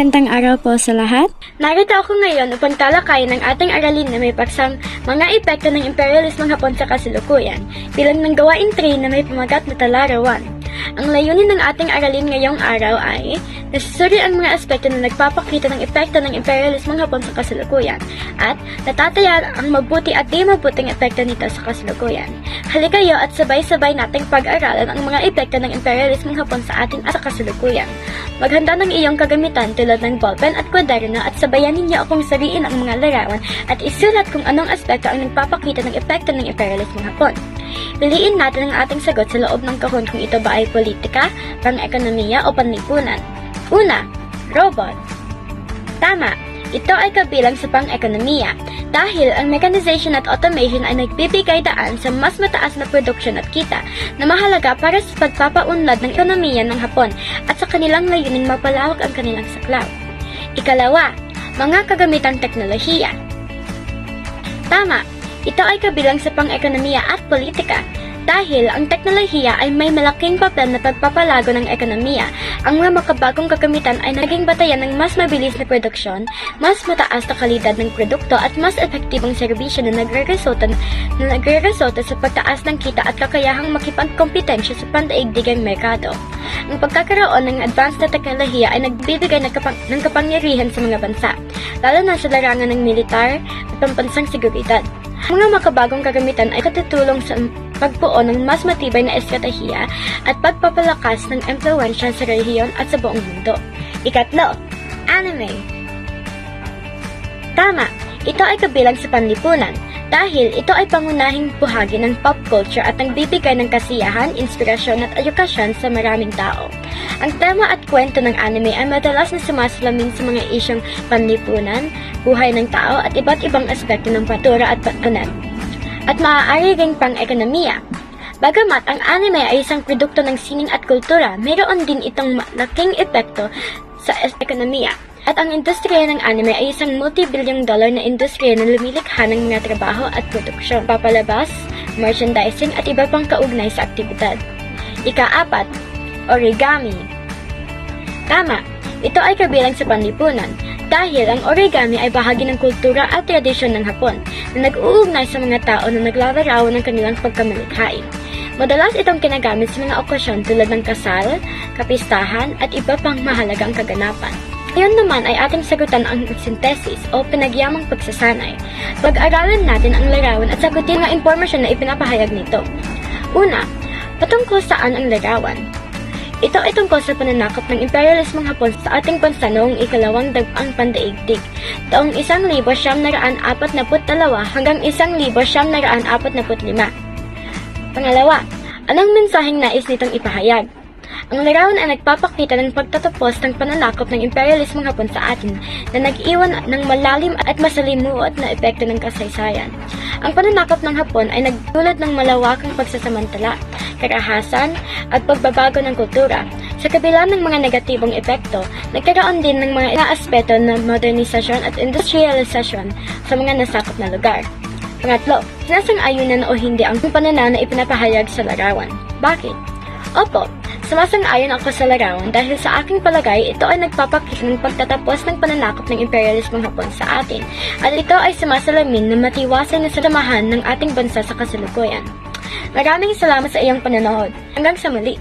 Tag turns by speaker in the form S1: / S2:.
S1: Magandang araw po sa lahat.
S2: Narito ako ngayon upang talakayin ng ating aralin na may paksang mga epekto ng imperialismong Hapon sa kasalukuyan bilang ng gawain 3 na may pamagat na talarawan. Ang layunin ng ating aralin ngayong araw ay nasusuri ang mga aspekto na nagpapakita ng epekto ng imperialismong Hapon sa kasalukuyan at natataya ang mabuti at di mabuting epekto nito sa kasalukuyan. Halikayo at sabay-sabay nating pag-aralan ang mga epekto ng imperialismong Hapon sa atin at sa kasalukuyan. Maghanda ng iyong kagamitan tulad ng ballpen at kwaderno at sabayan ninyo akong sabihin ang mga larawan at isulat kung anong aspekto ang nagpapakita ng epekto ng imperialismong Hapon. Piliin natin ang ating sagot sa loob ng kahon kung ito ba ay politika, pang-ekonomiya o panlipunan. Una, robot. Tama, ito ay kabilang sa pang-ekonomiya dahil ang mechanization at automation ay nagbibigay daan sa mas mataas na produksyon at kita na mahalaga para sa pagpapaunlad ng ekonomiya ng Hapon at sa kanilang layunin mapalawak ang kanilang saklaw. Ikalawa, mga kagamitang teknolohiya. Tama, ito ay kabilang sa pang-ekonomiya at politika dahil ang teknolohiya ay may malaking papel na pagpapalago ng ekonomiya. Ang mga makabagong kagamitan ay naging batayan ng mas mabilis na produksyon, mas mataas na kalidad ng produkto at mas epektibong serbisyo na nagre-resulta na nagre-resulta sa pagtaas ng kita at kakayahang makipagkompetensya sa pandaigdigang merkado. Ang pagkakaroon ng advanced na teknolohiya ay nagbibigay ng, kapang- ng kapangyarihan sa mga bansa, lalo na sa larangan ng militar at pambansang seguridad. Mga makabagong kagamitan ay katutulong sa pagbuo ng mas matibay na estratehiya at pagpapalakas ng impluensya sa rehiyon at sa buong mundo. Ikatlo, anime. Tama, ito ay kabilang sa panlipunan dahil ito ay pangunahing buhagi ng pop culture at nagbibigay ng kasiyahan, inspirasyon at edukasyon sa maraming tao. Ang tema at kwento ng anime ay madalas na sumasalamin sa mga isyong panlipunan, buhay ng tao at iba't ibang aspekto ng patura at patunan. At maaari ring pang-ekonomiya. Bagamat ang anime ay isang produkto ng sining at kultura, mayroon din itong malaking epekto sa ekonomiya. At ang industriya ng anime ay isang multi-billion dollar na industriya na lumilikha ng mga trabaho at produksyon, papalabas, merchandising at iba pang kaugnay sa aktibidad. Ika-apat, origami. Tama, ito ay kabilang sa panlipunan dahil ang origami ay bahagi ng kultura at tradisyon ng Hapon na nag-uugnay sa mga tao na naglalarawan ng kanilang pagkamalikhain. Madalas itong kinagamit sa mga okasyon tulad ng kasal, kapistahan at iba pang mahalagang kaganapan. Ngayon naman ay ating sagutan ang synthesis o pinagyamang pagsasanay. Pag-aralan natin ang larawan at sagutin ang impormasyon na ipinapahayag nito. Una, patungkol saan ang larawan? Ito ay tungkol sa pananakop ng imperialismong Hapon sa ating bansa noong ikalawang dagpang pandaigdig, taong 1942 hanggang 1945. Pangalawa, anong mensaheng nais nitong ipahayag? Ang larawan ay nagpapakita ng pagtatapos ng pananakop ng imperialismong Hapon sa atin na nag-iwan ng malalim at masalimuot na epekto ng kasaysayan. Ang pananakop ng Hapon ay nagdulot ng malawakang pagsasamantala, karahasan at pagbabago ng kultura. Sa kabila ng mga negatibong epekto, nagkaroon din ng mga aspeto ng modernisasyon at industrialisasyon sa mga nasakop na lugar. Pangatlo, sinasang-ayunan o hindi ang pananaw na ipinapahayag sa larawan. Bakit? Opo, sumasang-ayon ako sa larawan dahil sa aking palagay, ito ay nagpapakita ng pagtatapos ng pananakop ng imperialismong Hapon sa atin at ito ay sumasalamin na matiwasay na salamahan ng ating bansa sa kasalukuyan. Maraming salamat sa iyong panonood. Hanggang sa muli.